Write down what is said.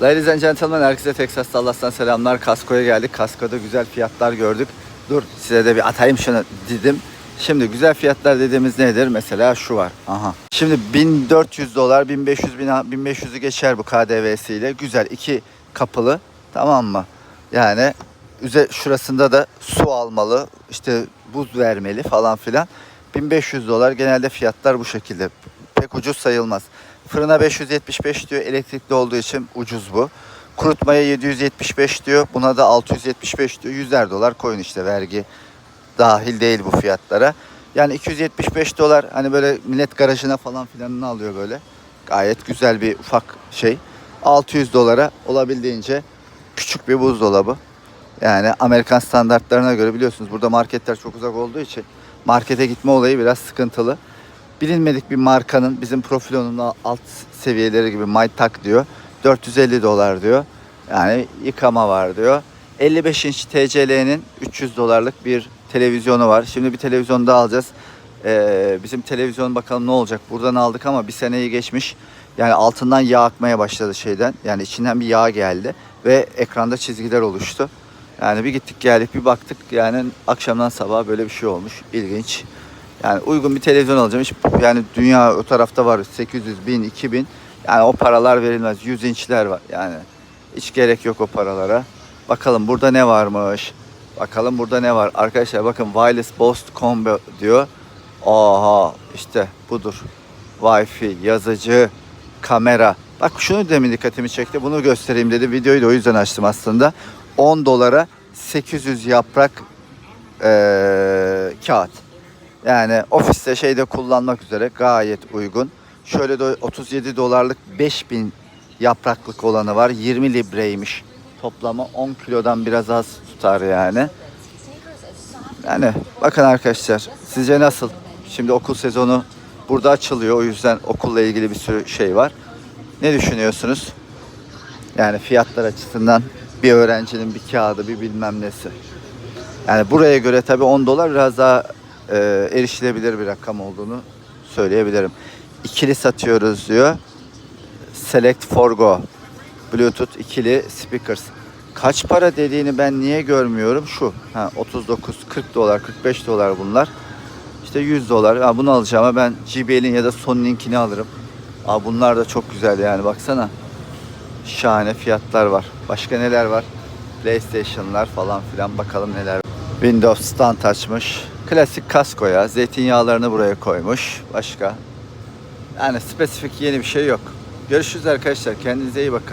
Ladies and gentlemen, herkese Texas Dallas'tan selamlar. Kasko'ya geldik. Kasko'da güzel fiyatlar gördük. Dur size de bir atayım şunu dedim. Şimdi güzel fiyatlar dediğimiz nedir? Mesela şu var. Aha. Şimdi 1400 dolar, 1500 bin- 1500'ü geçer bu KDV'siyle. Güzel iki kapılı. Tamam mı? Yani üze şurasında da su almalı. işte buz vermeli falan filan. 1500 dolar genelde fiyatlar bu şekilde. Pek ucuz sayılmaz. Fırına 575 diyor. Elektrikli olduğu için ucuz bu. Kurutmaya 775 diyor. Buna da 675 diyor. 100'er dolar koyun işte vergi dahil değil bu fiyatlara. Yani 275 dolar hani böyle millet garajına falan filanını alıyor böyle. Gayet güzel bir ufak şey. 600 dolara olabildiğince küçük bir buzdolabı. Yani Amerikan standartlarına göre biliyorsunuz burada marketler çok uzak olduğu için markete gitme olayı biraz sıkıntılı. Bilinmedik bir markanın bizim profilonun alt seviyeleri gibi MyTac diyor. 450 dolar diyor. Yani yıkama var diyor. 55 inç TCL'nin 300 dolarlık bir televizyonu var. Şimdi bir televizyon daha alacağız. Ee, bizim televizyon bakalım ne olacak. Buradan aldık ama bir seneyi geçmiş. Yani altından yağ akmaya başladı şeyden. Yani içinden bir yağ geldi ve ekranda çizgiler oluştu. Yani bir gittik geldik bir baktık yani akşamdan sabaha böyle bir şey olmuş. İlginç. Yani uygun bir televizyon alacağım. Hiç, yani dünya o tarafta var 800 bin 2000. Yani o paralar verilmez. 100 inçler var. Yani hiç gerek yok o paralara. Bakalım burada ne varmış. Bakalım burada ne var. Arkadaşlar bakın wireless Boost Combo diyor. Aha işte budur. Wi-Fi, yazıcı, kamera. Bak şunu demin dikkatimi çekti. Bunu göstereyim dedi. Videoyu da o yüzden açtım aslında. 10 dolara 800 yaprak eee, kağıt. Yani ofiste şeyde kullanmak üzere gayet uygun. Şöyle de 37 dolarlık 5000 yapraklık olanı var. 20 libreymiş. Toplamı 10 kilodan biraz az tutar yani. Yani bakın arkadaşlar sizce nasıl? Şimdi okul sezonu burada açılıyor. O yüzden okulla ilgili bir sürü şey var. Ne düşünüyorsunuz? Yani fiyatlar açısından bir öğrencinin bir kağıdı bir bilmem nesi. Yani buraya göre tabii 10 dolar biraz daha e, erişilebilir bir rakam olduğunu söyleyebilirim. İkili satıyoruz diyor. Select for Go. Bluetooth ikili speakers. Kaç para dediğini ben niye görmüyorum? Şu. Ha, 39, 40 dolar, 45 dolar bunlar. İşte 100 dolar. Ha, bunu alacağıma ben JBL'in ya da Sony'ninkini alırım. Aa, bunlar da çok güzel yani baksana. Şahane fiyatlar var. Başka neler var? PlayStation'lar falan filan bakalım neler. Windows stand açmış. Klasik kasko ya. Zeytinyağlarını buraya koymuş. Başka? Yani spesifik yeni bir şey yok. Görüşürüz arkadaşlar. Kendinize iyi bakın.